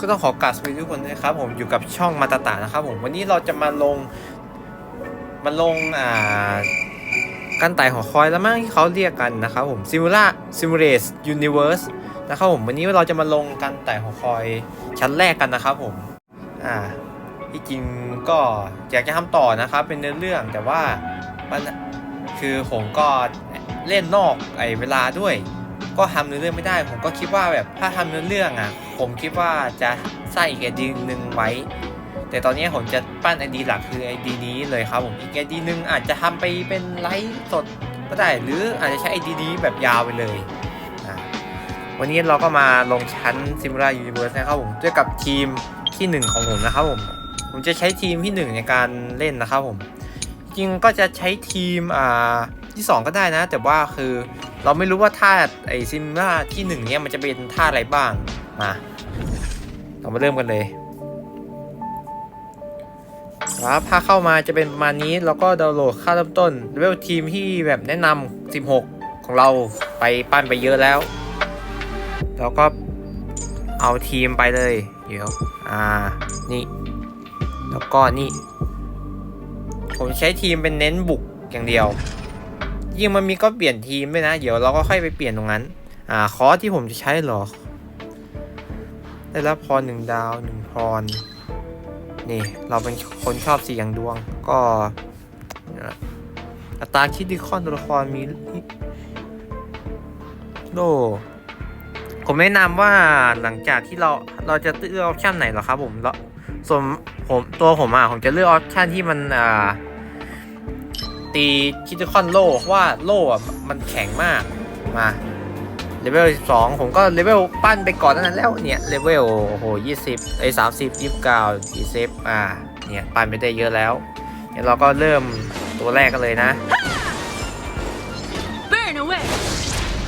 ก็ต้องขอกราบสวัสดีทุกคนด้วยครับผมอยู่กับช่องมาตาตานะครับผมวันนี้เราจะมาลงมาลงอ่าการไต่หอคอยแล้วมั้งที่เขาเรียกกันนะครับผม Simula Simulate Universe นะครับผมวันนี้เราจะมาลงการไต่หอคอยชั้นแรกกันนะครับผมอ่าที่จริงก็อยากจะทำต่อนะครับเป็นเนื้อเรื่องแต่ว่ามันคือผมก็เล่นนอกไอเวลาด้วย ก็ทำเนื้อเรื่องไม่ได้ ผมก็คิดว่าแบบถ้าทำเนื้อเรื่องอะ ผมคิดว่าจะใส่อีกไอดีหนึ่งไว้ แต่ตอนนี้ผมจะปั้นไอดีหลักคือไอดีนี้เลยครับผมอีกไอดีหนึ่งอาจจะทำไปเป็นไลฟ์สดก็ได้ หรืออาจจะใช้ไอดีนี้แบบยาวไปเลยวันนี้เราก็มาลงชั้น Simula Universe นะครับผมด้วยกับทีมที่หนึ่งของผมนะครับผม ผมจะใช้ทีมที่หนึ่งในการเล่นนะครับผม จริงก็จะใช้ทีมอ่า ที่สองก็ได้นะ แต่ว่าคือเราไม่รู้ว่าท่าไอซิมล่าที่หนึ่งเนี่ยมันจะเป็นท่าอะไรบ้าง มา เรามาเริ่มกันเลยครับถ้าเข้ามาจะเป็นประมาณนี้แล้วก็ดาวน์โหลดค่าเริ่มต้นเลเวลทีมที่แบบแนะนำ16 ของเราไปปั้นไปเยอะแล้ว แล้วก็เอาทีมไปเลยเดี๋ยวอ่านี่ แล้วก็นี่ ผมใช้ทีมเป็นเน้นบุกอย่างเดียว ยิ่งมันมีก็เปลี่ยนทีมด้วยนะ เดี๋ยวเราก็ค่อยไปเปลี่ยนตรงนั้น อ่า คอที่ผมจะใช้หรอ ได้รับพรหนึ่งดาวหนึ่งพร นี่ เราเป็นคนชอบเสี่ยงดวง ก็อัตราคิดดิคอนตัวละครมีโลผมแนะนำว่าหลังจากที่เราเราจะเลือกออปชั่นไหนหรอครับผมล้วส่วนผมตัวผมอะผมจะเลือกออปชั่นที่มันอ่า ตีคิดคอนโล่เพราะว่าโล่อะมันแข็งมากมาเลเวล12ผมก็เลเวลปั้นไปก่อนนั้นแล้วเนี่ยเลเวลโอ้โห20ไอ้30 29 20อ่าเนี่ยปั้นไปได้เยอะแล้วเดี๋ยวเราก็เริ่มตัวแรกกันเลยนะ Burn away!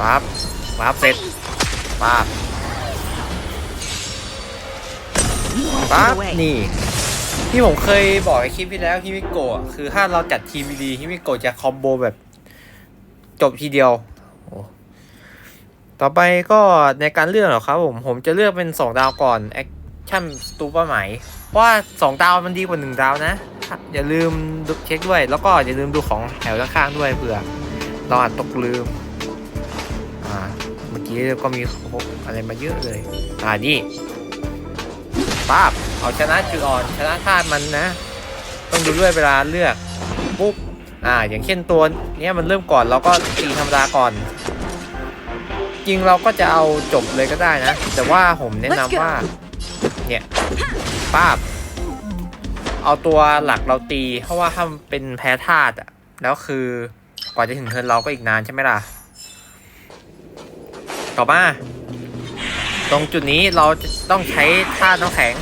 ปั๊บปั๊บเสร็จปั๊บ You won't ปั๊บ get away. นี่ ที่ผมเคยบอกในคลิปที่แล้วฮิมิโกะคือถ้าเราจัดทีมดีฮิมิโกะจะคอมโบแบบจบทีเดียว ต่อไปก็ในการเลือกหรอครับผมผมจะเลือกเป็น 2 ดาวก่อนแอคชั่นสตูปไหมเพราะว่า 2 ดาวมันดีกว่า 1 ดาวนะ อย่าลืมดูเช็คด้วย แล้วก็อย่าลืมดูของแถวข้างๆด้วยเผื่อเราอาจตกลืมอ่าเมื่อกี้ก็มีอะไรมาเยอะเลย อ่านี่ ป้าบเอาชนะจุดอ่อนชนะธาตุมันนะ ต้องดูด้วยเวลาเลือกปุ๊บอ่า อย่างเช่นตัวเนี้ยมันเริ่มก่อนเราก็ตีธรรมดาก่อน จริงเราก็จะเอาจบเลยก็ได้นะ แต่ว่าผมแนะนำว่า เนี่ยป้าบ เอาตัวหลักเราตี เพราะว่าถ้ามันเป็นแพ้ธาตุอะแล้วคือกว่าจะถึงเทิร์นเราก็อีกนานใช่ไหมล่ะ ต่อมา ตรงจุดนี้เราจะต้องใช้ธาตุน้ำแข็ง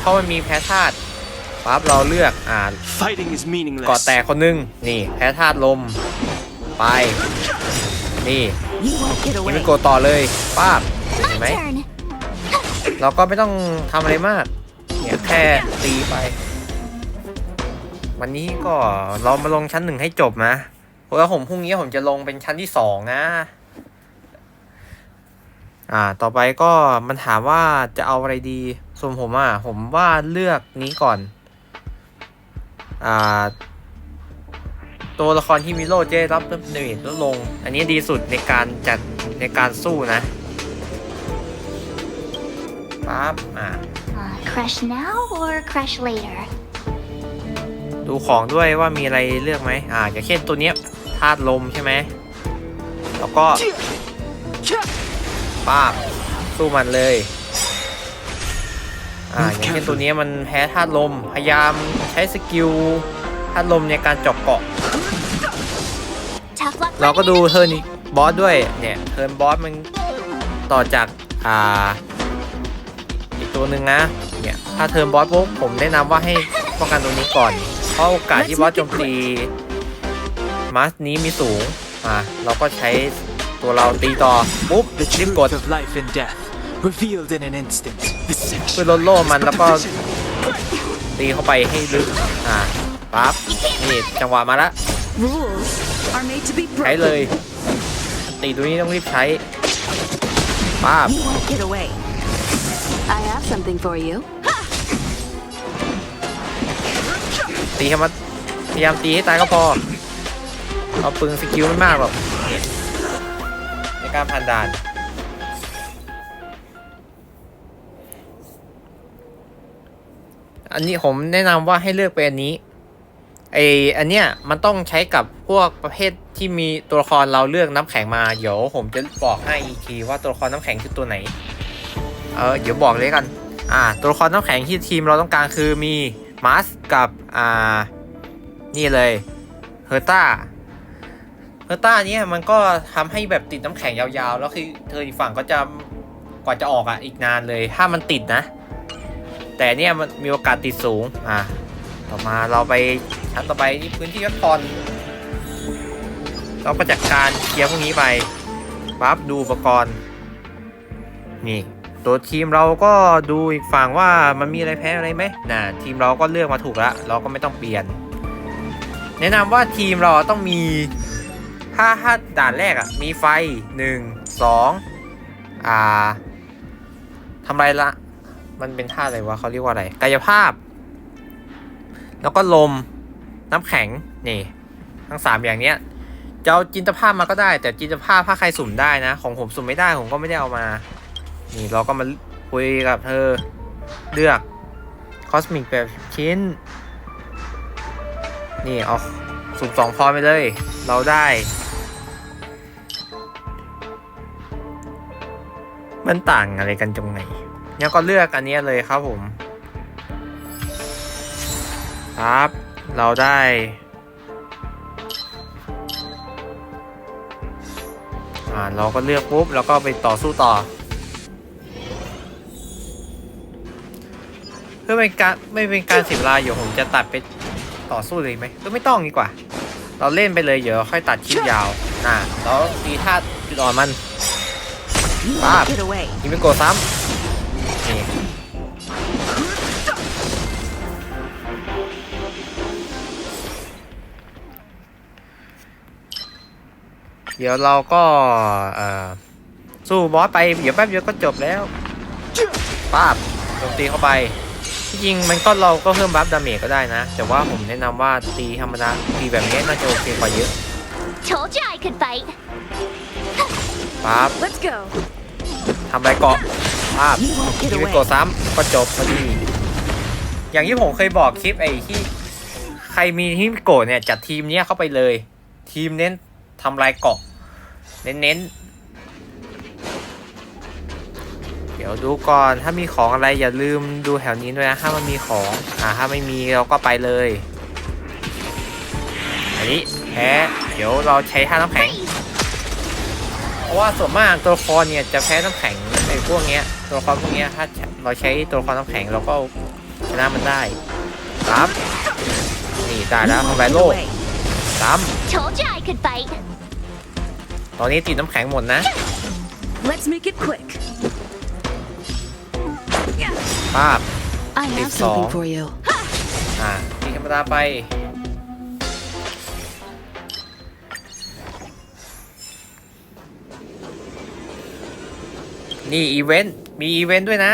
เพราะมันมีแพ้ธาตุปั๊บเราเลือกอ่า Fighting is meaningless. เกาะแตกคนหนึง นี่ แพ้ธาตุลม ไป นี่ You won't get นี่ away. เป็นโกต่อเลยป้าบเห็นไหม My turn. เราก็ไม่ต้องทำอะไรมากเนี่ยแค่ตีไป วันนี้ก็เรามาลงชั้นหนึ่งให้จบนะเพราะว่าผมพรุ่งนี้ผมจะลงเป็นชั้นที่สองนะ อ่า ต่อไปก็มันถามว่าจะเอาอะไรดี ส่วนผมอะ ผมว่าเลือกนี้ก่อน อ่า ตัวละครที่มีโล่จะได้รับเนตลดลง อันนี้ดีสุดในการจัดในการสู้นะปั๊บอ่า Uh, crush now or crush later? ดูของด้วยว่ามีอะไรเลือกไหมอ่าอย่างเช่นตัวเนี้ยธาตุลมใช่ไหม แล้วก็ ป้าบสู้มันเลย อ่าอย่างเช่นตัวเนี้ยมันแพ้ธาตุลม พยายามใช้สกิลธาตุลมในการเจาะเกาะ Tough luck. เราก็ running ดู into เทิร์นบอสด้วย เนี่ยเทิร์นบอสมันต่อจาก อ่า อีกตัวหนึ่งนะ เนี่ย ถ้าเทิร์นบอสปุ๊บผมแนะนำว่าให้ป้องกันตัวนี้ก่อน เพราะโอกาสที่บอสโจมตีมาสนี้มีสูง อ่าเราก็ใช้ ตัวเราตีต่อปุ๊บ The รีบ truth กด of life and death, revealed in an instant. The เพื่อลดโล่มันแล้วก็ตีเข้าไปให้ลึกอ่าปั๊บนี่จังหวะมาละ Rules are made to be ใช้เล broken. ยตีตัวนี้ต้องรีบใช้ป้าบ You won't get away. I have something for you. ตีให้มันพยายามตีให้ตายก็พอเอาปืนสกิลไม่มากหรอกใน การผ่านด่าน อันนี้ผมแนะนำว่าให้เลือกเป็นอันนี้ไออันเนี้ยมันต้องใช้กับพวกประเภทที่มีตัวละครเราเลือกน้ำแข็งมาเดี๋ยวผมจะบอกให้อีกทีว่าตัวละครน้ำแข็งคือตัวไหน เออเดี๋ยวบอกเลยกัน อ่า ตัวละครน้ำแข็งที่ทีมเราต้องการคือมีมาสกับอ่านี่เลยเฮอร์ต้า อร์ต้าเนี่ยมันก็ทำให้แบบติดน้ำแข็งยาวๆ แล้วคือเธออีกฝั่งก็จะกว่าจะออกอะอีกนานเลย ถ้ามันติดนะ แต่เนี่ยมันมีโอกาสติดสูงอะต่อมาเราไปชั้นต่อไปที่พื้นที่พักผ่อน เราก็จัดการเคลียร์พวกนี้ไปปั๊บดูอุปกรณ์ นี่ตัวทีมเราก็ดูอีกฝั่งว่ามันมีอะไรแพ้อะไรไหมน่ะทีมเราก็เลือกมาถูกแล้วเราก็ไม่ต้องเปลี่ยน แนะนำว่าทีมเราต้องมี ถ้าถ้าด่านแรกอะมีไฟหนึ่งสองอ่าทำไรละ มันเป็นท่าอะไรวะเขาเรียกว่าอะไร กายภาพ แล้วก็ลมน้ำแข็งนี่ ทั้งสามอย่างเนี้ยจะเอาจินตภาพมาก็ได้ แต่จินตภาพถ้าใครสุ่มได้นะ ของผมสุ่มไม่ได้ผมก็ไม่ได้เอามา นี่เราก็มาคุยกับเธอเลือกคอสมิกแบบชิ้น นี่เอาสุ่มสองพอไปเลย เราได้ มันต่างอะไรกันตรงไหนเนี่ยก็เลือกอันนี้เลยครับผม ครับ เราได้ อ่า เราก็เลือกปุ๊บ แล้วก็ไปต่อสู้ต่อ เพื่อเป็นการไม่เป็นการเสียเวลาอยู่ผมจะตัดไปต่อสู้เลยไหมก็ไม่ต้องดีกว่า เราเล่นไปเลยเดี๋ยวค่อยตัดคลิปยาว อ่าแล้วตีท่าจุดอ่อนมัน You Ah. won't get away. ยิงไปโกดซ้ำนี่เดี๋ยวเราก็เอ่อสู้บอสไปเดี๋ยวแป๊บเดียวก็จบแล้วป้าบโจมตีเข้าไปที่จริงมันก็เราก็เพิ่มบัฟดาเมจก็ได้นะ แต่ว่าผมแนะนำว่าตีธรรมดาตีแบบนี้น่าจะโอเคกว่าเยอะ ปั๊บ Let's go. ทำไรเกาะป้าบ You won't ยิ get งไป away. กดซ้ำก็จบพอดี อย่างที่ผมเคยบอกคลิปไอ้ที่ ใครมีทีมโกะเนี่ยจัดทีมเนี้ยเข้าไปเลย ทีมเน้นทำลายเกาะ เน้นเน้นๆเดี๋ยวดูก่อนถ้ามีของอะไรอย่าลืมดูแถวนี้ด้วยนะถ้ามันมีของอ่าถ้าไม่มีเราก็ไปเลยอันนี้แพ้เดี๋ยวเราใช้ท่าน้ำแข็งเพ ราะว่าส่วนมากตัวละครเนี่ยจะแพ้น้ำแข็งไอ้พวกเนี้ยตัวละครพวกเนี้ยถ้าเราใช้ตัวละครน้ำแข็งเราก็ชนะมันได้ครับนี่ได้ You แล้ว won't ทำลาย get โลก away. สาม Told you I could fight. ตอนนี้ติดน้ำแข็งหมดนะ Let's make it quick. ภาพ I have It's something all. for you. อ่าตีธรรมดาไป นี่อีเวนต์มีอีเวนต์ด้วยนะ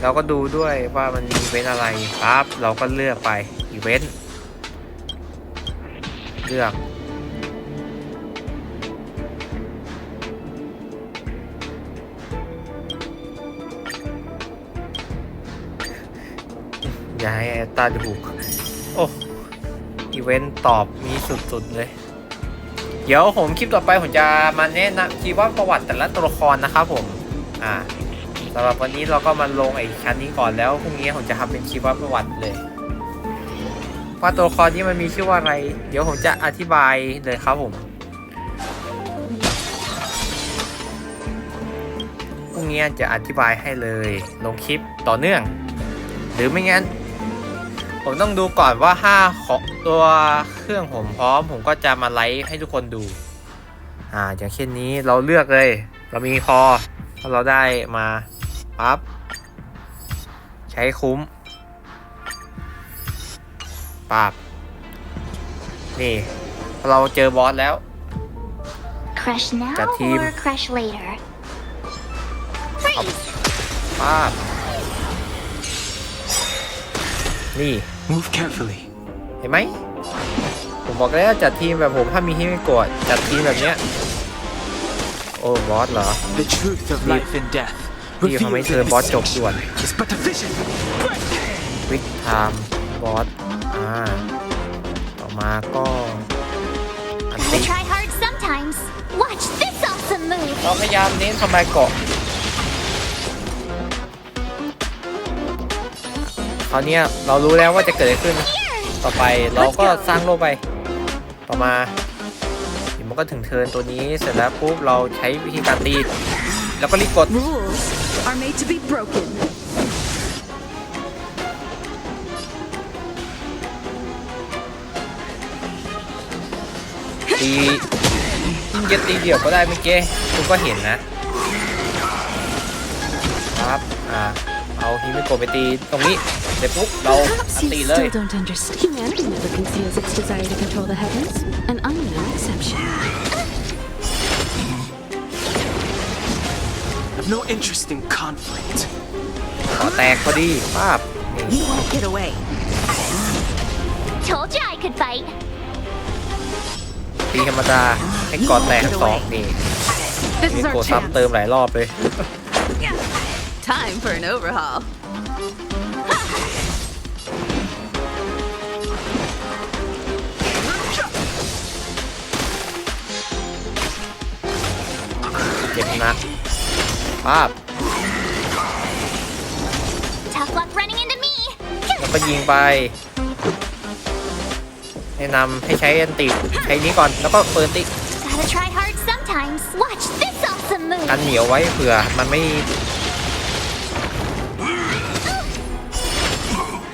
เราก็ดูด้วยว่ามันมีอีเวนต์อะไรปั๊บเราก็เลือกไปอีเวนต์เลือกอย่าให้แอตตาดูโอ้อีเวนต์ตอบมีสุดๆเลย เดี๋ยวผมคลิปต่อไปผมจะมาแนะนำชีวประวัติแต่ละตัวละครนะครับผมอ่าสำหรับวันนี้เราก็มาลงไอ้ชั้นนี้ก่อนแล้วพรุ่งนี้ผมจะทำเป็นชีวประวัติเลยว่าตัวละครนี้มันมีชื่อว่าอะไร เดี๋ยวผมจะอธิบายเลยครับผมพรุ่งนี้จะอธิบายให้เลยลงคลิปต่อเนื่อง หรือไม่งั้น ผมต้องดูก่อนว่าถ้าของตัวเครื่องผมพร้อม ผมก็จะมาไลฟ์ให้ทุกคนดู อ่า อย่างเช่นนี้เราเลือกเลย เรามีพอพอเราได้มาปั๊บใช้คุ้มปั๊บนี่พอเราเจอบอสแล้ว Crush now Got team. or crush later? Freeze! ภาพนี่ Move carefully. เห็นไหม ผมบอกแล้วจัดทีมแบบผมถ้ามีฮิมิโกะจัดทีมแบบเนี้ย โอ้บอสเหรอ The truth of life and death พี่ทำให้ revealed เธอ in บอ a สจบด่วน sanctuary is but a vision. วิกไทม์บอส อ่า ต่อมาก็อัน Gotta ติ try hard sometimes. Watch this awesome move. เราพยายามเน้นทำลายเกาะ ราวเนี้ยเรารู้แล้วว่าจะเกิดอะไรขึ้น ต่อไปเราก็สร้างโลกไป ต่อมาเดี๋ยวมันก็ถึงเทิร์นตัวนี้เสร็จแล้วปุ๊บเราใช้วิธีการตีแล้วก็รีบกด Rules are made to be broken. ตีจะตีเดี่ยวก็ได้เมื่อกี้คุณก็เห็นนะครับ อ่า เอาฮิมิโกะไปตีตรงนี้เสร็จปุ๊บเรา Perhaps ตี you เลย still don't understand. Humanity never conceals its desire to control the heavens, and I'm no exception. I've no interest in conflict. ขอแตกพอดีป้าบนี่ You won't get away. Told you I could fight. ตีธรรมดาให้กอดแตกทั้งสองนี่ This ฮิ is มิ our โกะซ้ำ chance. เติมหลายรอบเลย Time for an overhaul. เจ็บหนักป้าบ Tough luck running into me. แล้วก็ยิงไป แนะนำให้ใช้อันติใช้นี้ก่อนแล้วก็เปิดติ Gotta try hard sometimes. Watch this awesome move. กันเหนียวไว้เผื่อมันไม่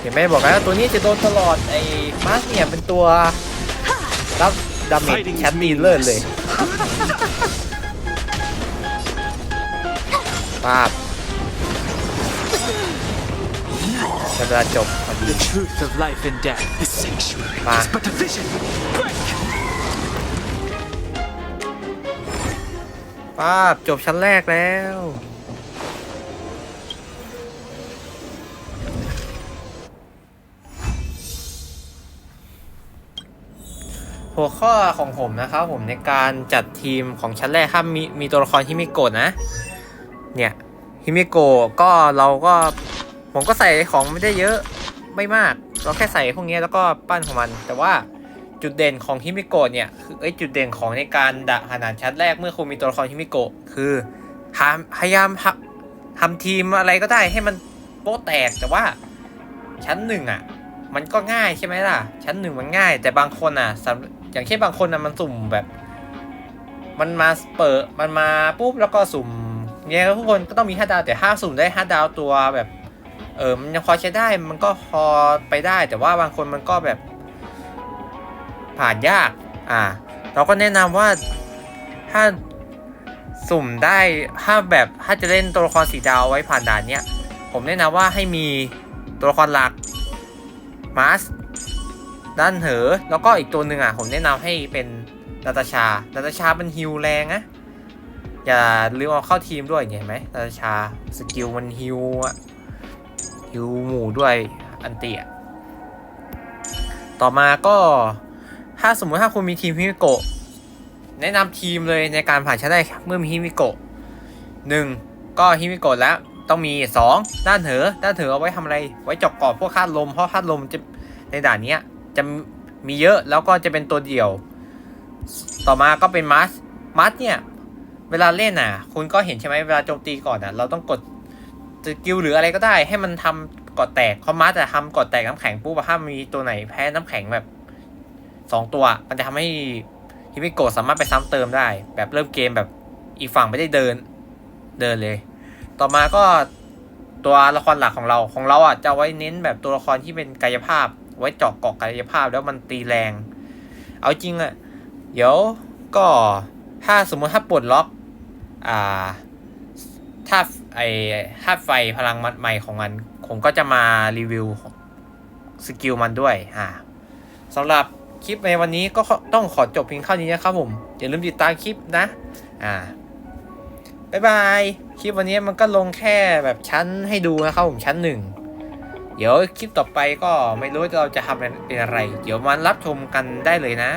เห็นไหมบอกแล้วตัวนี้จะโดนตลอดไอ้มาร์คเนี่ยเป็นตัวรับดาเมจ Fighting is แชมป์ดีเลิศเลยป้าบเวลาจบพอดี The truth of life and death. The sanctuary Ma. is but a vision. Break! ป้าบจบชั้นแรกแล้ว หัวข้อของผมนะครับผมในการจัดทีมของชั้นแรกถ้ามีมีตัวละครฮิมิโกะนะ เนี่ยฮิมิโกะก็เราก็ผมก็ใส่ของไม่ได้เยอะไม่มาก เราแค่ใส่พวกนี้แล้วก็ปั้นของมัน แต่ว่าจุดเด่นของฮิมิโกะเนี่ยคือเอ้จุดเด่นของในการดะขนาดชั้นแรกเมื่อคุณมีตัวละครฮิมิโกะคือพยายามทำทีมอะไรก็ได้ให้มันโป๊ะแตกแต่ว่าชั้นหนึ่งอะ มันก็ง่ายใช่ไหมล่ะ ชั้นหนึ่งมันง่าย แต่บางคนอะสำ อย่างเช่นบางคนอะมันสุ่มแบบ มันมาเปิดมันมาปุ๊บแล้วก็สุ่มเนี่ยทุกคนก็ต้องมีห้าดาวแต่ห้าสุ่มได้ห้าดาวตัวแบบ เออมันยังพอใช้ได้มันก็พอไปได้ แต่ว่าบางคนมันก็แบบ ผ่านยาก อ่า เราก็แนะนำว่าถ้าสุ่มได้ถ้าแบบถ้าจะเล่นตัวละครสีดาวไว้ผ่านด่านเนี้ยผมแนะนำว่าให้มีตัวละครหลักมาส ด้านเหอ แล้วก็อีกตัวหนึ่งอะผมแนะนำให้เป็นนาตาชานาตาชาเป็นฮิวแรงนะอย่าลืมเอาเข้าทีมด้วยเนี่ยเห็นไหมนาตาชาสกิลมันฮิวอะฮิวหมู่ด้วยอันเตียต่อมาก็ถ้าสมมุติถ้าคุณมีทีมฮิมิโกะแนะนำทีมเลยในการผ่านชั้นได้เมื่อมีฮิมิโกะหนึ่งก็ฮิมิโกะแล้วต้องมีสองด้านเหอด้านเหอเอาไว้ทำอะไร ไว้จอกกอบพวกคาดลมเพราะคาดลมจะในด่านเนี้ย จะมีเยอะแล้วก็จะเป็นตัวเดี่ยว ต่อมาก็เป็นมัสมัสเนี่ย เวลาเล่นอะ คุณก็เห็นใช่ไหมเวลาโจมตีก่อนอะ เราต้องกดสกิลหรืออะไรก็ได้ ให้มันทำก่อแตกเขามัสจะทำก่อแตกน้ำแข็งปุ๊บถ้ามีตัวไหนแพ้น้ำแข็งแบบสองตัว มันจะทำให้ฮิมิโกะสามารถไปซ้ำเติมได้ แบบเริ่มเกมแบบอีกฝั่งไม่ได้เดินเดินเลย ต่อมาก็ตัวละครหลักของเราของเราอะจะไว้เน้นแบบตัวละครที่เป็นกายภาพ ไว้เจาะเกาะกายภาพแล้วมันตีแรง เอาจริงอะเดี๋ยวก็ถ้าสมมติถ้าปลดล็อกอ่าถ้าไอถ้าไฟพลังมัดใหม่ของมัน ผมก็จะมารีวิวสกิลมันด้วยอ่าสำหรับคลิปในวันนี้ก็ต้องขอจบเพียงเท่านี้นะครับผม อย่าลืมติดตามคลิปนะ อ่าบ๊ายบาย คลิปวันนี้มันก็ลงแค่แบบชั้นให้ดูนะครับผมชั้นหนึ่ง เดี๋ยวคลิปต่อไปก็ไม่รู้เราจะทำเป็นอะไร เดี๋ยวมารับชมกันได้เลยนะ